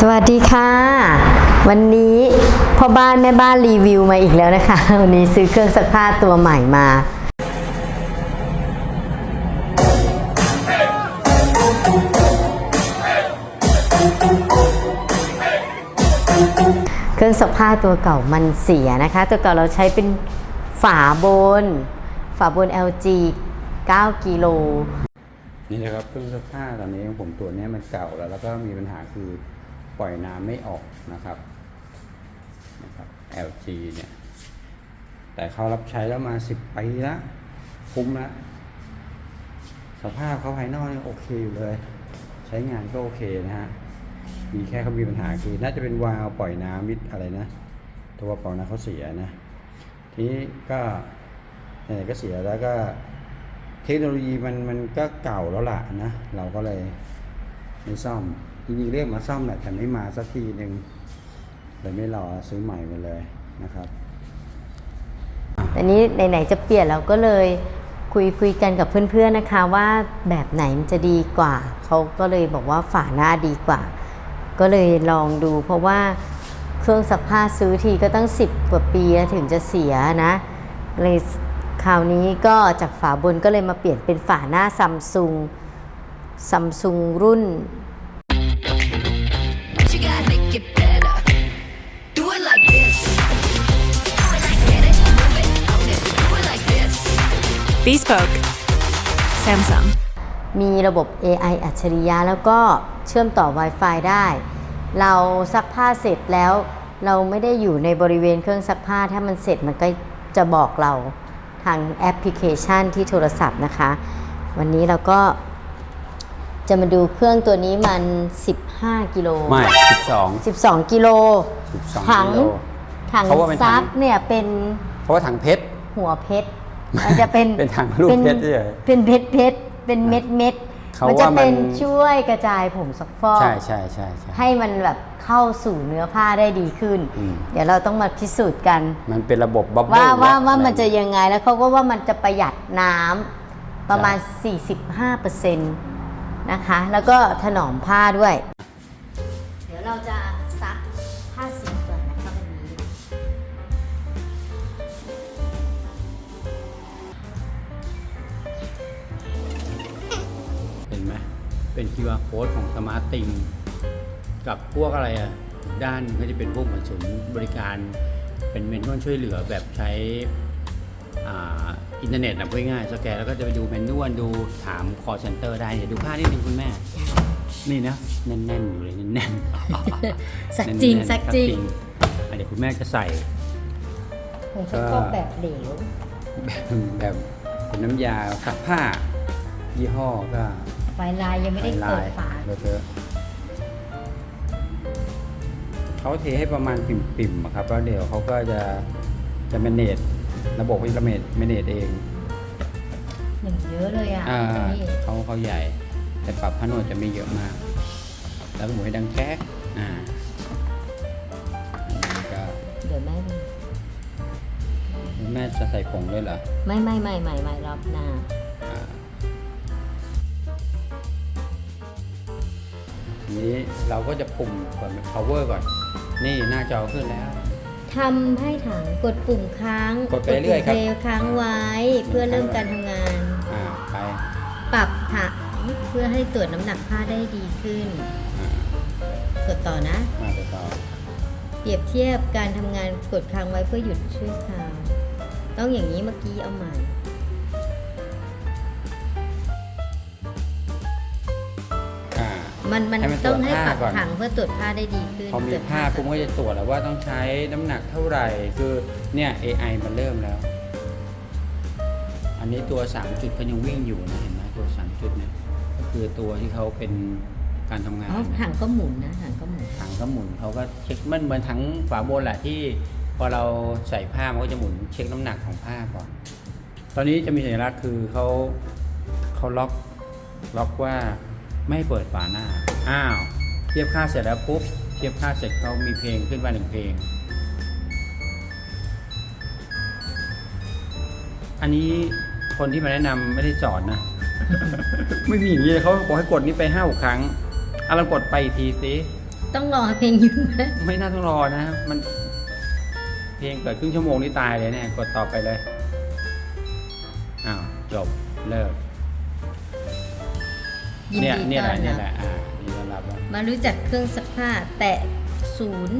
สวัสดีค่ะ วันนี้พ่อบ้านแม่บ้านรีวิวมาอีกแล้วนะคะ วันนี้ซื้อเครื่องซักผ้าตัวใหม่มา เครื่องซักผ้าตัวเก่ามันเสียนะคะ ตัวเก่าเราใช้เป็นฝาบน ฝาบน LG 9กิโลนี่นะครับเครื่องซักผ้าตอนนี้ของผมตัวนี้มันเก่าแล้วแล้วก็มีปัญหาคือ ปล่อยน้ำไม่ออกนะครับนะครับ LG เนี่ย แต่เขารับใช้แล้วมาสิบปีละคุ้มละสภาพเขาภายนอกโอเคอยู่เลย ใช้งานก็โอเคนะฮะ มีแค่เขามีปัญหาคือ น่าจะเป็นวาล์วปล่อยน้ำมิดอะไรนะ ตัวปล่อยน้ำเขาเสียนะ ทีนี้ก็ไหนก็เสียแล้วก็เทคโนโลยีมันมันก็เก่าแล้วล่ะนะ เราก็เลยไม่ซ่อม จริงๆเรียกมาซ่อมแหละแต่ไม่มาสักทีหนึ่งเลยไม่รอซื้อใหม่มาเลยนะครับอันนี้ไหนๆจะเปลี่ยนเราก็เลยคุยคุยกันกับเพื่อนๆนะคะว่าแบบไหนมันจะดีกว่า เขาก็เลยบอกว่าฝาหน้าดีกว่า ก็เลยลองดู เพราะว่าเครื่องซักผ้าซื้อทีก็ตั้ง 10 กว่าปีถึงจะเสียนะเลยคราวนี้ก็จากฝาบนก็เลยมาเปลี่ยนเป็นฝาหน้าซัมซุงซัมซุงรุ่น Bespoke Samsung มีระบบ AI อัจฉริยะแล้วก็เชื่อมต่อ Wi-Fi ได้ เราซักผ้าเสร็จแล้ว เราไม่ได้อยู่ในบริเวณเครื่องซักผ้า ถ้ามันเสร็จมันก็จะบอกเราทางแอปพลิเคชันที่โทรศัพท์นะคะ วันนี้เราก็จะมาดูเครื่องตัวนี้มัน 15 กิโลไม่สิบสอง12 กิโล12ถัง กิโล ถังเพราะว่าเป็นถัง ซักเนี่ยเป็นเพราะว่าถังเพชร หัวเพชร มันจะเป็นเป็นถังรูปเพชรเฉยเป็นเพชรเพชรเป็นเม็ดเม็ดเขามันจะว่ามันเป็นช่วยกระจายผงซักฟอกใช่ใช่ใช่ใช่ให้มันแบบเข้าสู่เนื้อผ้าได้ดีขึ้นอืมเดี๋ยวเราต้องมาพิสูจน์กัน มันเป็นระบบบับเบิ้ลว่าว่าว่าอไรมันจะยังไงแล้วเขาก็ว่ามันจะประหยัดน้ำประมาณ 45%นะคะ แล้วก็ถนอมผ้าด้วย เดี๋ยวเราจะ เป็น QR code ของสมาร์ตติงกับพวกอะไรอะด้านก็จะเป็นพวกเหมือนศูนย์บริการเป็นเมนวลช่วยเหลือแบบใช้อ่าอินเทอร์เน็ตนะพูดง่ายๆสแกนแล้วก็จะไปดูเมนวลดูถาม call center ได้เดี๋ยวดูภาพนิดนึงคุณแม่ นี่นะ แน่นๆอยู่เลยแน่นๆสักจริงแน่นๆสักจริงอะเดี๋ยวคุณแม่จะใส่ผงซักฟอกแบบเหลวแบบแบบเป็นน้ำยาซักผ้า ยี่ห้อก็ ไฟลายยังไม่ได้เปิดฝาเลอะเทอะเขาเทให้ประมาณปิ่มๆอะครับ แล้วเดี๋ยวเขาก็จะจะแมเนจระบบเขาจะแมเนจแมเนจเองหนึ่งเยอะเลยอะอ่านี่เขาเขาใหญ่ แต่ปรับพนวดจะไม่เยอะมาก แล้วก็หมุนให้ดังแก๊กอ่าอันนี้ก็เดี๋ยวแม่ดูแม่จะใส่ผงด้วยเหรอ ไม่ไม่ไม่ไม่ไม่รอบหน้า อ่าอันนี้เราก็จะปุ่มก่อน power ก่อน นี่หน้าจอขึ้นแล้ว ทำให้ถังกดปุ่มค้างกดไปเรื่อยครับ ปุ่มพลค้างไว้เพื่อเริ่มการทำงาน อ่าไปปรับถังเพื่อให้ตรวจน้ำหนักผ้าได้ดีขึ้น อ่ากดต่อนะ มาไปต่อเปรียบเทียบการทำงานกดค้างไว้เพื่อหยุดชั่วคราวต้องอย่างนี้เมื่อกี้เอาใหม่ มันมันให้มันต้องให้ตรวจปรับผ้าก่อนถังเพื่อตรวจผ้าได้ดีขึ้นพอมีตรวจผ้าปุ๊บก็จะตรวจแล้วว่าต้องใช้น้ำหนักเท่าไหร่ คือเนี่ย AI มันเริ่มแล้ว อันนี้ตัว 3 จุดก็ยังวิ่งอยู่นะ เห็นไหมตัว 3 จุดเนี่ย ก็คือตัวที่เขาเป็นการทำงานอ๋อนะ ถังก็หมุนนะถังก็หมุน ถังก็หมุนเขาก็เช็คมันเหมือนถังฝาโบนแหละที่พอเราใส่ผ้ามันก็จะหมุนเช็คน้ำหนักของผ้าก่อน ตอนนี้จะมีสัญลักษณ์คือเขาเขาล็อกล็อกว่า ไม่ให้เปิดฝาหน้า อ้าว เทียบค่าเสร็จแล้วปุ๊บ เทียบค่าเสร็จเขามีเพลงขึ้นมาหนึ่งเพลง อันนี้คนที่มาแนะนำไม่ได้สอนนะ ไม่มีอย่างนี้เขาบอกให้กดนี้ไปห้าหกครั้งอะเรากดไปอีกทีสิ ต้องรอเพลงหยุดไหมไม่น่าต้องรอนะ มัน เพลงเกิดครึ่งชั่วโมงนี่ตายเลยเนี่ย กดต่อไปเลย อ้าว จบ เลิก ยินเนี่ยดีเนี่ยต้แหอละนเนี่ยรับแหละอ่ายินดีต้อนรับแล้วมารู้จักเครื่องซักผ้า แตะศูนย์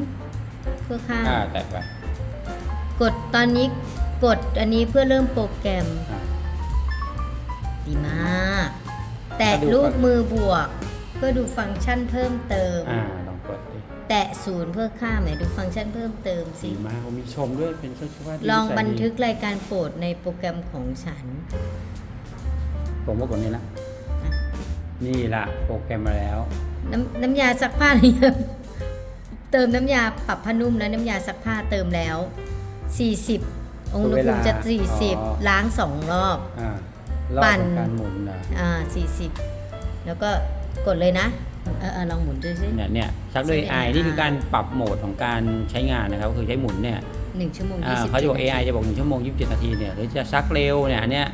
เพื่อข้ามอ่าแตะไปกดตอนนี้กดอันนี้เพื่อเริ่มโปรแกรมอ่า ดีมาก แตะก็ดูรูปก่อนมือบวก เพื่อดูฟังก์ชันเพิ่มเติม อ่าลองกดดิแตะศูนย์เพื่อข้ามไหนดูฟังก์ชันเพิ่มเติมสิดีมากผมมีชมด้วยเป็นเสื้อผ้าที่ลองใส่บันทึกดีรายการโปรดในโปรแกรมของฉัน ผมว่ากดนี่ละอะ นี่ละโปรแกรมมาแล้ว น้ำน้ำยาซักผ้าหรือยังเติมน้ำยาปรับผ้านุ่มและน้ำยาซักผ้าเติมแล้ว 40องค์อุณหภูมิจะอ๋อ 40 ล้างสองรอบ อ่ารอบปั่น ของการหมุนนะอ่า40 แล้วก็กดเลยนะเออเออลองหมุนดูสิเนี่ยเนี่ยซักด้วยใช้ AI นี่คือการปรับโหมดของการใช้งานนะครับก็คือใช้หมุนเนี่ยหนึ่งชั่วโมงอ่ายี่สิบเขาจะบอก AI จะบอก1ชั่วโมง 27 นาทีเนี่ยหรือจะซักเร็วเนี่ยอันเนี้ย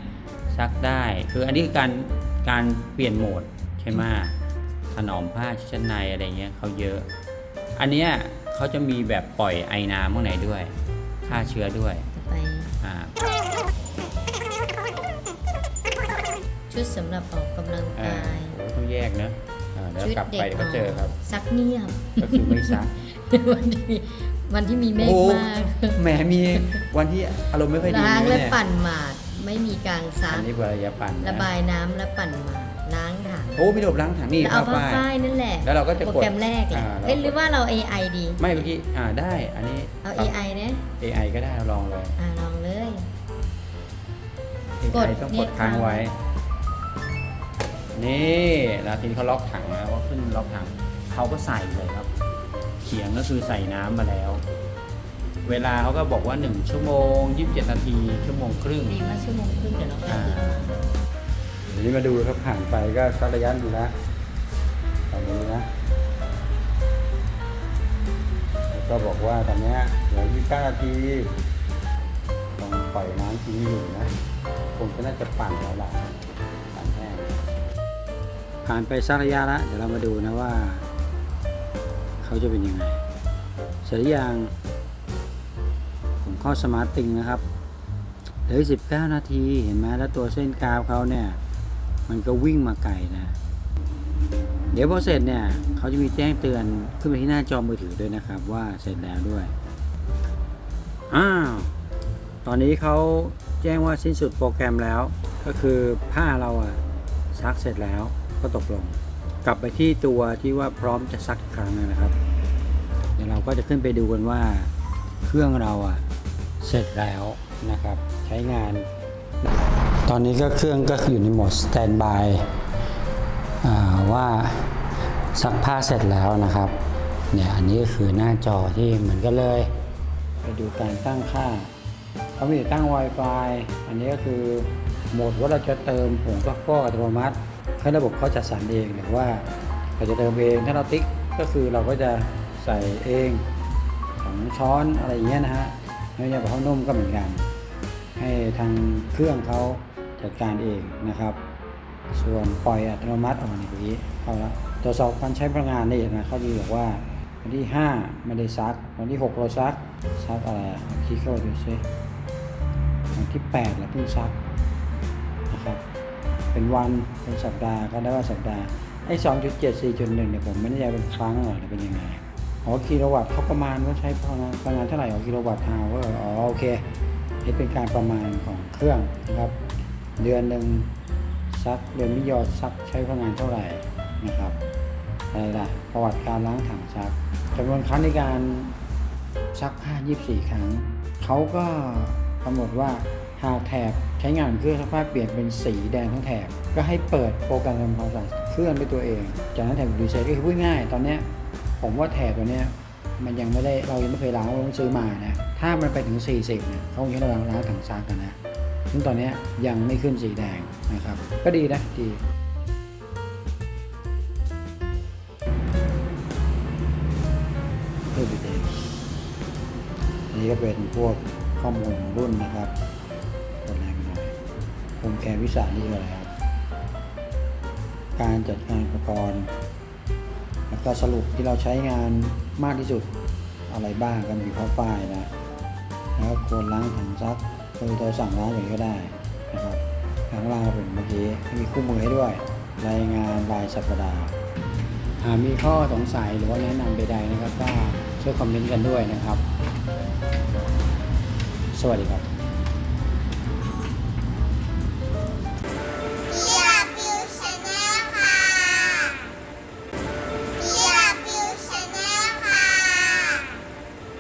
ซักได้ คืออันนี้คือการ การเปลี่ยนโหมดใช่ไหมถนอมผ้าชั้นในอะไรเงี้ยเขาเยอะ อันเนี้ยเขาจะมีแบบปล่อยไอน้ำข้างในด้วยฆ่าเชื้อด้วยต่อไปอ่าชุดสำหรับออกกำลังอ่ากายโอ้ต้องแยกนะอ่าเดี๋ยวชุดกลับเด็ไปกเดี๋ยวก็เจอครับ ซักเนียบก็คือไม่ซักวันที่ วันที่มีเมฆโอ้มากแหมมีวันที่อารมณ์ไม่ค่อยดีล้างและเนี่ยปั่นหมาดไม่มีกลางซัอักนนี้เวลาจะปั่นนระบายน้ำและปั่นหมาดล้างถังโอ้พี่ดบล้างถังนี่แล้วเอาผ้าฝ้ายฝ้ายนั่นแหละ แล้วเราก็จะกดโปรแกรมแรกแหละอ่าเราเอ้ยหรือว่าเรา AI ดี ไม่เมื่อกี้อ่าได้อันนี้เอาปรับ AI นะ AI ก็ได้เราลองเลยอ่าลองเลยก AI ดต้องเนี่กยดค้างค้างไว้ นี่แล้วทีนี้เขาล็อกถังแล้วก็ขึ้นล็อกถังเขาก็ใส่เลยครับเขียงก็คือใส่น้ำมาแล้ว เวลาเขาก็บอกว่า 1 ชั่วโมง 27 นาที ชั่วโมงครึ่งดีว่าชั่วโมงครึ่งเดี๋ยวเราไปอ่าคิดว่าเดี๋ยวนี้มาดูครับผ่านไปก็สักระยะดูแล้วตอนนี้นะ แล้วก็บอกว่าตอนเนี้ยเหลือ29นาทีต้องปล่อยน้ำทิ้งอยู่นะคงจะน่าจะปั่นแล้วล่ะปั่นแห้งผ่านไปสักระยะแล้วเดี๋ยวเรามาดูนะว่า เขาจะเป็นยังไงเสร็จหรือยังผมเข้าสมาร์ตติงนะครับเหลือ19นาทีเห็นไหมแล้วตัวเส้นกราฟเขาเนี่ย มันก็วิ่งมาไกลนะ เดี๋ยวพอเสร็จเนี่ยเขาจะมีแจ้งเตือนขึ้นไปที่หน้าจอมือถือด้วยนะครับ ว่าเสร็จแล้วด้วยอ้าวตอนนี้เขาแจ้งว่าสิ้นสุดโปรแกรมแล้ว ก็คือผ้าเราอะซักเสร็จแล้วก็ตกลง กลับไปที่ตัวที่ว่าพร้อมจะซักอีกครั้งนะครับ เดี๋ยวเราก็จะขึ้นไปดูกันว่าเครื่องเราอะเสร็จแล้วนะครับ ใช้งาน ตอนนี้ก็เครื่องก็ออยู่ในโหมดสแตนบายว่าซักผ้าเสร็จแล้วนะครับเนี่ยอันนี้ก็คือหน้าจอที่เหมือนกันเลย ไปดูการตั้งค่าเขามีตั้ง Wi-Fi อันนี้ก็คือโหมดว่าเราจะเติมผงซักฟอกอัตโนมัติ ให้ระบบเขาจัดสรรเองหรือว่าเราจะเติมเองถ้าเราติ๊กก็คือเราก็จะใส่เองสองช้อนอะไรอย่างเงี้ยนะฮะไม่ใช่แบบข้าวนุ่มก็เหมือนกัน ให้ทางเครื่องเขาจัดการเองนะครับ ส่วนปล่อยอัตโนมัติออกในนี้เข้าแล้วตรวจสอบการใช้พลังงานนี่นะเขาดีบอกว่าวันที่ 5 ไม่ได้ซัก วันที่ 6 เราซัก ซักอะไรคลิกเข้าดูซิวันที่8เราเพิ่งซัก เป็นวันเป็นสัปดาห์ก็ได้ว่าสัปดาห์ไอ้2.7 4.1เจ็ดสี่จุดหนึ่งเนี่ยผมไม่แน่ใจเป็นครั้งหรอหรือเป็นยังไงอ๋อกิโลวัตต์เขาประมาณว่าใช้พลังงานพลังงานเท่าไหร่อ๋อกิโลวัตต์ฮาวเวอร์อ๋อโอเคนี่เป็นการประมาณของเครื่องนะครับ เดือนหนึ่งซักเดือนมิยอดซักใช้พลังงานเท่าไหร่นะครับอะไรล่ะประวัติการล้างถังซักจำนวนครั้งในการซักผ้า24 ครั้งเขาก็ กำหนดว่าหากแถบใช้งานเครื่องซักผ้าเปลี่ยนเป็นสีแดงทั้งแถบ ก็ให้เปิดโปรแกรมทำความสะอาดเครื่องด้วยตัวเอง จากนั้นแถบดีเซลก็คือพูดง่ายตอนนี้ผมว่าแถบตัวนี้มันยังไม่ได้เรายังไม่เคยล้างเราต้องซื้อมานะถ้ามันไปถึง 40เนี่ยเขาคงจะล้างล้างถังซักกันนะซึ่งตอนนี้ยังไม่ขึ้นสีแดงนะครับ ก็ดีนะดีเพิ่มอีกเองอันนี้ก็เป็นพวก ข้อมูลรุ่นนะครับกดแรงหน่อยโครงแกวิสานี่คืออะไรครับ การจัดการอุปกรณ์ แล้วก็สรุปที่เราใช้งานมากที่สุดอะไรบ้างก็มีข้อไฟล์นะ แล้วควรล้างถังซักโดยโทรสั่งร้านอย่างนี้ก็ได้นะครับข้างล่างเป็นเมื่อกี้มีคู่มือให้ด้วย รายงานรายสัปดาห์หากมีข้อสงสัยหรือว่าแนะนำใดๆนะครับก็ช่วยคอมเมนต์กันด้วยนะครับ สวัสดีครับ